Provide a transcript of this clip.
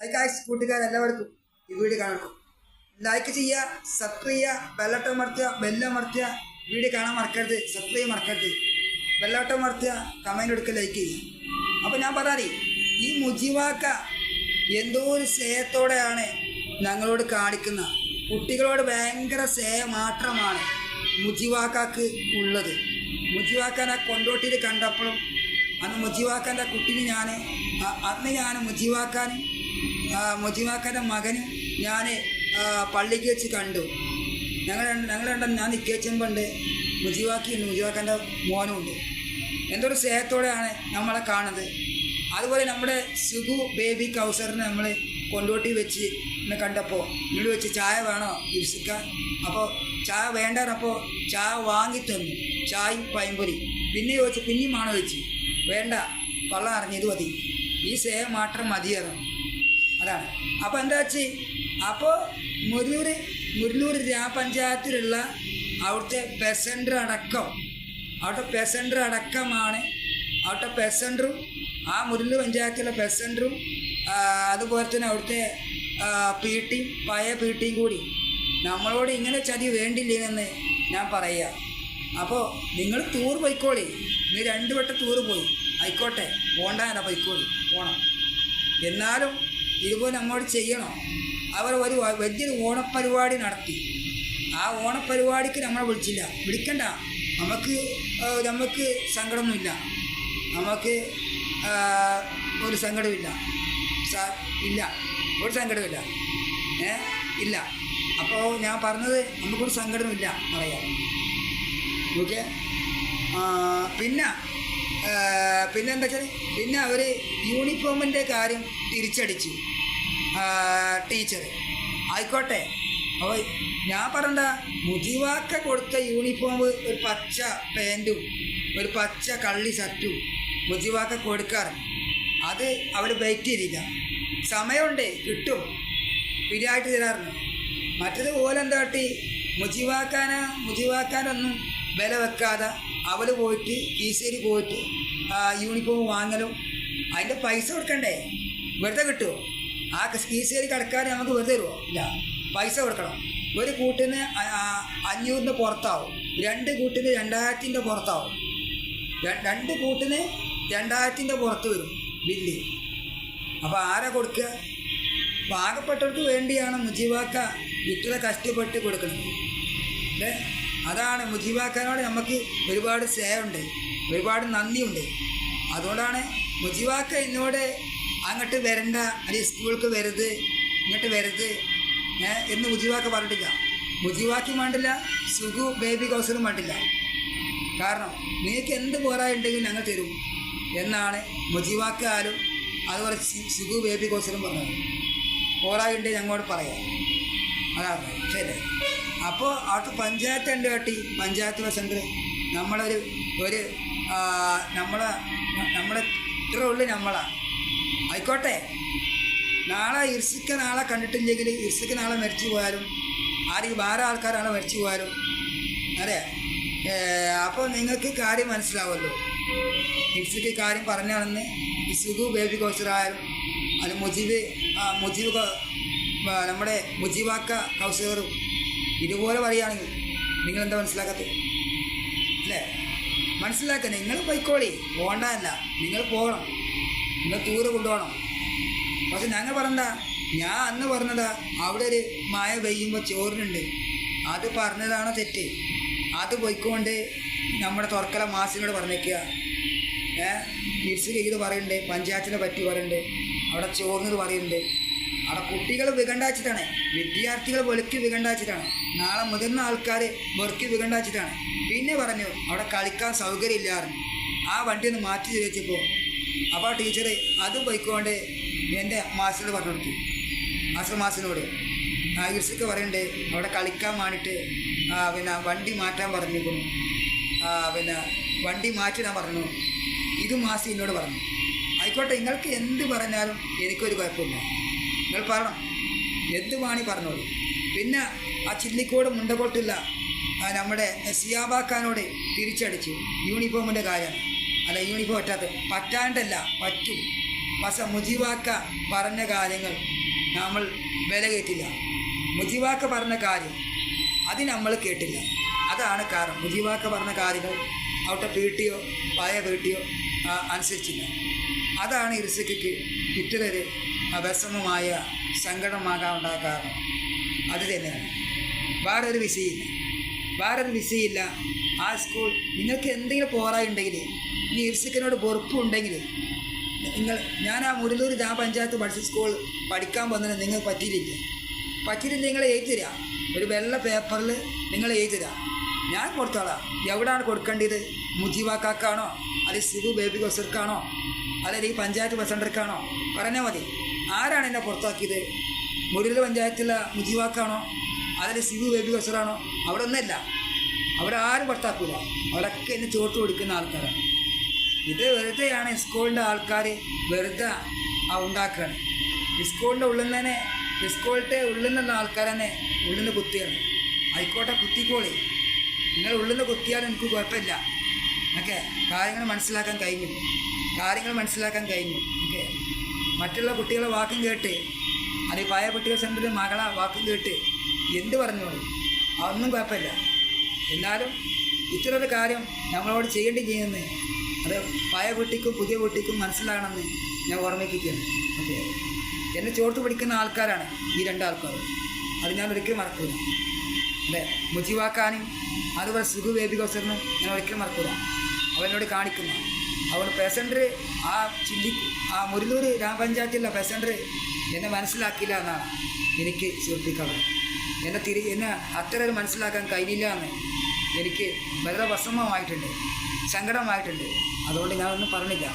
അത് കാശ് കൂട്ടുകാരെല്ലാവർക്കും ഈ വീഡിയോ കാണണം ലൈക്ക് ചെയ്യുക സബ്സ്ക്രൈബ് ചെയ്യുക ബെല്ലട്ടം മറത്തുക ബെല്ലമർത്തുക വീഡിയോ കാണാൻ മറക്കരുത് സബ്സ്ക്രൈബ് മറക്കരുത്. ബെല്ലട്ടം മറത്തുക കമന്റ് എടുക്കുക ലൈക്ക് ചെയ്യുക. അപ്പോൾ ഞാൻ പറഞ്ഞേ ഈ മുജിവാക്ക എന്തോ ഒരു സ്നേഹത്തോടെയാണ് ഞങ്ങളോട് കാണിക്കുന്ന. കുട്ടികളോട് ഭയങ്കര സ്നേഹം മാത്രമാണ് മുജിവാക്കാക്ക് ഉള്ളത്. മുജിവാക്കാനെ കൊണ്ടോട്ടിയിൽ കണ്ടപ്പോഴും അന്ന് മുജിവാക്കാന്റെ കുട്ടീനെ ഞാൻ അന്ന് ഞാൻ മുജിവാക്കാൻ മുജിവാക്കാന്റെ മകനും ഞാൻ പള്ളിക്ക് വെച്ച് കണ്ടു. ഞങ്ങൾ ഞങ്ങൾ രണ്ടും ഞാൻ നിൽക്കേച്ചുമ്പണ്ട് മുജിവാക്കി മുജിവാക്കന്റെ മോനുമുണ്ട് എന്തൊരു സ്നേഹത്തോടെയാണ് നമ്മളെ കാണുന്നത്. അതുപോലെ നമ്മുടെ സുഗു ബേബി കൗസറിനെ നമ്മൾ കൊണ്ടോട്ടി വെച്ച് എന്നെ കണ്ടപ്പോൾ ഇവിടെ വെച്ച് ചായ വേണോ? ഇരിക്കാൻ അപ്പോൾ ചായ വേണ്ടപ്പോൾ ചായ വാങ്ങി തന്നു. ചായയും പൈമ്പൊരി പിന്നെ ചോദിച്ചു പിന്നെയും ആണോ വെച്ച് വേണ്ട വള്ളം അറിഞ്ഞത് മതി. ഈ സ്നേഹം മാത്രം മതിയേറും? അതാണ് അപ്പോൾ എന്താ വെച്ച് അപ്പോൾ മുരളൂർ മുരളൂർ ഗ്രാമപഞ്ചായത്തിലുള്ള അവിടുത്തെ പെസൻഡർ അടക്കം അവിടുത്തെ പെസൻഡർ അടക്കമാണ്. അവിടുത്തെ പെസൻഡറും ആ മുരളൂർ പഞ്ചായത്തിലെ പെസൻഡറും അതുപോലെ തന്നെ അവിടുത്തെ പി ടി പഴയ പി ടിയും കൂടി. നമ്മളോട് ഇങ്ങനെ ചതി വേണ്ടില്ലെന്ന് ഞാൻ പറയുക അപ്പോൾ നിങ്ങൾ ടൂർ പോയിക്കോളി. നീ രണ്ട് വട്ടം ടൂർ പോയി. ആയിക്കോട്ടെ. പോണ്ടാനാ പോയിക്കോളി. പോണം. എന്നാലും ഇതുപോലെ നമ്മോട് ചെയ്യണോ? അവർ ഒരു വലിയൊരു ഓണപ്പരിപാടി നടത്തി. ആ ഓണപ്പരിപാടിക്ക് നമ്മളെ വിളിച്ചില്ല. വിളിക്കണ്ട. നമുക്ക് നമുക്ക് സങ്കടമൊന്നുമില്ല. നമുക്ക് ഒരു സങ്കടമില്ല. ഇല്ല. ഒരു സങ്കടമില്ല. ഏ ഇല്ല. അപ്പോൾ ഞാൻ പറഞ്ഞത് നമുക്കൊരു സങ്കടമില്ല പറയാം ഓക്കെ? പിന്നെ ആ, പിന്നെ എന്താ വെച്ചാൽ പിന്നെ അവർ യൂണിഫോമിന്റെ കാര്യം തിരിച്ചടിച്ചു. ടീച്ചർ ആയിക്കോട്ടെ. അപ്പോൾ ഞാൻ പറഞ്ഞ മുതിവാക്ക കൊടുത്ത യൂണിഫോം ഒരു പച്ച പാന്റും ഒരു പച്ച കള്ളി ഷർട്ടും മുതിവാക്ക കൊടുക്കാറ്. അത് അവർ വെയിറ്റ് ചെയ്തില്ല. സമയമുണ്ട് കിട്ടും. പിരിയായിട്ട് തരാറുണ്ട്. മറ്റത് ഓലെന്താ കാട്ടി? മുജിവാക്കാന മുജിവാക്കാനൊന്നും വില വെക്കാതെ അവൾ പോയിട്ട് കീശേരി പോയിട്ട് യൂണിഫോം വാങ്ങലും. അതിന്റെ പൈസ കൊടുക്കണ്ടേ? വെറുതെ കിട്ടുമോ ആ കീശേരി കടക്കാർ നമുക്ക് വെറുതെ തരുമോ ഇല്ല. പൈസ കൊടുക്കണം. ഒരു കൂട്ടിന് അഞ്ഞൂറിന്റെ പുറത്താവും. രണ്ട് കൂട്ടിന് രണ്ടായിരത്തിന്റെ പുറത്താവും. രണ്ട് കൂട്ടിന് രണ്ടായിരത്തിന്റെ പുറത്ത് വരും ബില്ല്. അപ്പോൾ ആരാ കൊടുക്കുക പാകപ്പെട്ടവർക്ക് വേണ്ടിയാണ് മുജീബാക്ക ഇത്ര കഷ്ടപ്പെട്ട് കൊടുക്കുന്നത് അതാണ് മുജീബാക്കാനോട് നമുക്ക് ഒരുപാട് സ്നേഹമുണ്ട് ഒരുപാട് നന്ദിയുണ്ട്. അതുകൊണ്ടാണ് മുജീബാക്ക എന്നോട് അങ്ങോട്ട് വരണ്ട അല്ലെങ്കിൽ സ്കൂൾക്ക് വരുത് ഇങ്ങോട്ട് വരുത് എന്ന് മുജീബാക്ക പറഞ്ഞിട്ടില്ല. മുജീബാക്കി വേണ്ടില്ല സുഖു ബേബി കൗസറും വേണ്ടില്ല കാരണം നിങ്ങൾക്ക് എന്ത് പോരായുണ്ടെങ്കിലും ഞങ്ങൾ തരും എന്നാണ് മുജീവാക്കാലും അതുപോലെ സുഖു ബേബി കോസലും പറഞ്ഞത്. പോരായുണ്ടെങ്കിൽ ഞങ്ങളോട് പറയാം. അതാണ്. ശരി. അപ്പോൾ അവർക്ക് പഞ്ചായത്ത് ഉണ്ട് കേട്ടി പഞ്ചായത്ത് പ്രസിഡന്റ്. നമ്മളൊരു ഒരു നമ്മളെ നമ്മളെ ഇത്ര ഉള്ളു നമ്മളാ. ആയിക്കോട്ടെ. നാളെ ഇർസിക്ക നാളെ കണ്ടിട്ടില്ലെങ്കിൽ ഇർസിക്ക നാളെ മരിച്ചു പോയാലും ആരെങ്കിലും വേറെ ആൾക്കാരാണ് മരിച്ചു പോയാലും അതെ? അപ്പോൾ നിങ്ങൾക്ക് കാര്യം മനസ്സിലാവുമല്ലോ. ഇർസിക്ക് കാര്യം പറഞ്ഞാണെന്ന് ഇസുഖു ബേബി കൗസറായാലും അല്ല മുജീബ് മുജീബ് നമ്മുടെ മുജീബാക്ക കൗസറും ഇതുപോലെ പറയുകയാണെങ്കിൽ നിങ്ങളെന്താ മനസ്സിലാക്കാത്തത് അല്ലേ? മനസ്സിലാക്കുക നിങ്ങൾ പോയിക്കോളി. പോകണ്ടല്ല നിങ്ങൾ പോകണം. നിങ്ങൾ ടൂറ് കൊണ്ടുപോകണം. പക്ഷെ ഞങ്ങൾ പറഞ്ഞ ഞാൻ അന്ന് പറഞ്ഞതാ അവിടെ ഒരു മായ പെയ്യുമ്പോൾ ചോറിനുണ്ട്. അത് പറഞ്ഞതാണോ തെറ്റ്? അത് പോയിക്കൊണ്ട് നമ്മുടെ തുറക്കല മാസിനോട് പറഞ്ഞേക്കുക. ഏ? മിസ്സിൽ ഇത് പറയുന്നുണ്ട് പഞ്ചായത്തിനെ പറ്റി പറയുന്നുണ്ട്. അവിടെ ചോറിനത് പറയുന്നുണ്ട്. അവിടെ കുട്ടികൾ വികണ്ടാച്ചിട്ടാണ്. വിദ്യാർത്ഥികൾ വെളുക്കി വികണ്ടാച്ചിട്ടാണ്. നാളെ മുതിർന്ന ആൾക്കാർ വെറുക്കി വികണ്ടാച്ചിട്ടാണ് പിന്നെ പറഞ്ഞു അവിടെ കളിക്കാൻ സൗകര്യമില്ലായിരുന്നു. ആ വണ്ടി ഒന്ന് മാറ്റി ചോദിച്ചപ്പോൾ അപ്പോൾ ടീച്ചർ അത് പോയിക്കൊണ്ട് എന്റെ മാസ്റ്റർ പറഞ്ഞു കൊടുത്തു. മാസ്റ്റർ മാസിനോട് നാഗരിസൊക്കെ പറയുന്നുണ്ട് അവിടെ കളിക്കാൻ വേണ്ടിയിട്ട് പിന്നെ വണ്ടി മാറ്റാൻ പറഞ്ഞിരിക്കുന്നു പിന്നെ വണ്ടി മാറ്റിടാൻ പറഞ്ഞു. ഇത് മാസി എന്നോട് പറഞ്ഞു. ആയിക്കോട്ടെ നിങ്ങൾക്ക് എന്ത് പറഞ്ഞാലും എനിക്കൊരു കുഴപ്പമില്ല. നിങ്ങൾ പറയണം. എന്ത് വാണി പറഞ്ഞോളൂ. പിന്നെ ആ ചില്ലിക്കോട് മുണ്ടകൊട്ടില്ല ആ നമ്മുടെ സിയാബാക്കാനോട് തിരിച്ചടിച്ചു. യൂണിഫോമിന്റെ കാര്യം. അല്ല യൂണിഫോം പറ്റാത്ത പറ്റാണ്ടല്ല പറ്റും. പക്ഷെ മുജിവാക്ക പറഞ്ഞ കാര്യങ്ങൾ നമ്മൾ വില കയറ്റില്ല മുജിവാക്ക പറഞ്ഞ കാര്യം അത് നമ്മൾ കേട്ടില്ല. അതാണ് കാരണം. മുജിവാക്ക പറഞ്ഞ കാര്യങ്ങൾ അവിടുത്തെ പീട്ടിയോ പഴയ പീട്ടിയോ ആ, അനുസരിച്ചില്ല. അതാണ് ഇർസയ്ക്ക് ഇത്തരൊരു വിഷമമായ സങ്കടമാകാനുള്ള കാരണം. അത് തന്നെയാണ്. വേറെ ഒരു വിഷയമില്ല. ഒരു വിഷയമില്ല. ആ സ്കൂൾ നിങ്ങൾക്ക് എന്തെങ്കിലും പോറായുണ്ടെങ്കിൽ ഇനി ഇർസിക്കനോട് വെറുപ്പുണ്ടെങ്കിൽ നിങ്ങൾ ഞാൻ ആ മുരളൂർ ഗ്രാമപഞ്ചായത്ത് പഠിച്ച സ്കൂൾ പഠിക്കാൻ വന്നതിന് നിങ്ങൾ പറ്റിയില്ല പറ്റിയിട്ട് നിങ്ങൾ എഴുതി തരാം ഒരു വെള്ള പേപ്പറിൽ നിങ്ങൾ എഴുതി തരാം ഞാൻ കൊടുത്തോളാം. എവിടെയാണ് കൊടുക്കേണ്ടത്? മുജീവാക്കാക്കാണോ അല്ലെങ്കിൽ സിബു ബേബി ബസർക്കാണോ അല്ലെങ്കിൽ പഞ്ചായത്ത് പ്രസിഡന്റർക്കാണോ പറഞ്ഞാൽ മതി. ആരാണ് എന്നെ പുറത്താക്കിയത്? മുരളി പഞ്ചായത്തിലെ മുജീവാക്കാണോ? അതിൽ സിബു ബേബി ബസറാണോ അവിടെ ഒന്നല്ല. അവിടെ ആരും പുറത്താക്കൂല അവിടെയൊക്കെ എന്നെ ചോട്ട് കൊടുക്കുന്ന ആൾക്കാരാണ് ഇത് വെറുതെയാണ് സ്കൂളിന്റെ ആൾക്കാർ വെറുതെ ഉണ്ടാക്കുകയാണ് ഇസ്കോളിന്റെ ഉള്ളിൽ നിന്ന് തന്നെ സ്കൂളിന്റെ ഉള്ളിൽ നിന്നുള്ള ആൾക്കാർ തന്നെ ഉള്ളിൽ നിന്ന് കുത്തിയാണ്. ആയിക്കോട്ടെ കുത്തിക്കോളി. നിങ്ങൾ ഉള്ളിൽ നിന്ന് കുത്തിയാൽ എനിക്ക് കുഴപ്പമില്ല. ഓക്കെ? കാര്യങ്ങൾ മനസ്സിലാക്കാൻ കഴിഞ്ഞു. കാര്യങ്ങൾ മനസ്സിലാക്കാൻ കഴിഞ്ഞു. ഓക്കെ? മറ്റുള്ള കുട്ടികളെ വാക്കും കേട്ട് കുട്ടികൾ സെന്ററിൽ മകളെ വാക്കും കേട്ട് എന്ത് പറഞ്ഞോളൂ അതൊന്നും കുഴപ്പമില്ല. എന്നാലും ഇത്തരൊരു കാര്യം നമ്മളോട് ചെയ്യേണ്ടി ചെയ്യുന്നത് അത് പഴയ കുട്ടിക്കും പുതിയ കുട്ടിക്കും മനസ്സിലാകണമെന്ന് ഞാൻ ഓർമ്മിപ്പിക്കുകയാണ് ഓക്കെ. എന്നെ ചോർത്ത് പിടിക്കുന്ന ആൾക്കാരാണ് ഈ രണ്ടാൾക്കാർ. അത് ഞാൻ ഒരിക്കലും മറക്കൂല. അല്ലേ? മുജിവാക്കാനും അതുപോലെ സുഖു ബേബി ഞാൻ ഒരിക്കലും മറക്കൂല. അവനോട് കാണിക്കുന്ന. അവൻ പെസൻഡർ ആ ചില്ലി ആ മുരുന്നൂർ ഗ്രാമപഞ്ചായത്തിലുള്ള പെസൻഡർ എന്നെ മനസ്സിലാക്കില്ല എന്നാണ് എനിക്ക് സൂചിപ്പിക്കാനുള്ളത് എന്നെ തിരി എന്നെ അത്ര ഒരു മനസ്സിലാക്കാൻ കഴിഞ്ഞില്ല എന്ന് എനിക്ക് വളരെ വിഷമമായിട്ടുണ്ട് സങ്കടമായിട്ടുണ്ട്. അതുകൊണ്ട് ഞാനൊന്നും പറഞ്ഞില്ല.